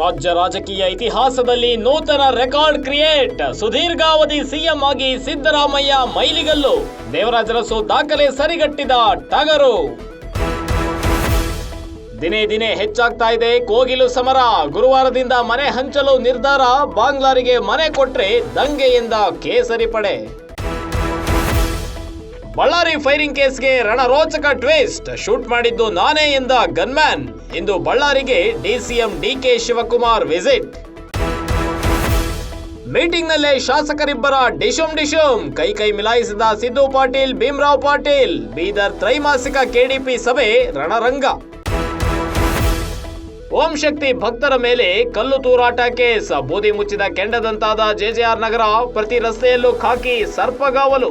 ರಾಜ್ಯ ರಾಜಕೀಯ ಇತಿಹಾಸದಲ್ಲಿ ನೂತನ ರೆಕಾರ್ಡ್ ಕ್ರಿಯೇಟ್. ಸುದೀರ್ಘಾವಧಿ ಸಿಎಂ ಆಗಿ ಸಿದ್ದರಾಮಯ್ಯ ಮೈಲಿಗಲ್ಲು. ದೇವರಾಜರಸು ದಾಖಲೆ ಸರಿಗಟ್ಟಿದ ಟಗರು. ದಿನೇ ದಿನೇ ಹೆಚ್ಚಾಗ್ತಾ ಇದೆ ಕೋಗಿಲು ಸಮರ. ಗುರುವಾರದಿಂದ ಮನೆ ಹಂಚಲು ನಿರ್ಧಾರ. ಬಾಂಗ್ಲಾರಿಗೆ ಮನೆ ಕೊಟ್ರೆ ದಂಗೆಯಿಂದ ಕೇಸರಿ ಪಡೆ. ಬಳ್ಳಾರಿ ಫೈರಿಂಗ್ ಕೇಸ್ಗೆ ರಣರೋಚಕ ಟ್ವಿಸ್ಟ್. ಶೂಟ್ ಮಾಡಿದ್ದು ನಾನೇ ಎಂದ ಗನ್ಮ್ಯಾನ್. ಇಂದು ಬಳ್ಳಾರಿಗೆ ಡಿಸಿಎಂ ಡಿಕೆ ಶಿವಕುಮಾರ್ ವಿಸಿಟ್. ಮೀಟಿಂಗ್ನಲ್ಲೇ ಶಾಸಕರಿಬ್ಬರ ಡಿಶುಂ ಡಿಶುಂ ಕೈ ಕೈ ಮಿಲಾಯಿಸಿದ ಸಿದ್ದು ಪಾಟೀಲ್, ಭೀಮರಾವ್ ಪಾಟೀಲ್, ಬೀದರ್ ತ್ರೈಮಾಸಿಕ ಕೆಡಿಪಿ ಸಭೆ ರಣರಂಗ. ಓಂ ಶಕ್ತಿ ಭಕ್ತರ ಮೇಲೆ ಕಲ್ಲು ತೂರಾಟ ಕೇಸ್, ಬೂದಿ ಮುಚ್ಚಿದ ಕೆಂಡದಂತಾದ ಜೆಜೆಆರ್ ನಗರ ಪ್ರತಿ ರಸ್ತೆಯಲ್ಲೂ ಖಾಕಿ ಸರ್ಪಗಾವಲು.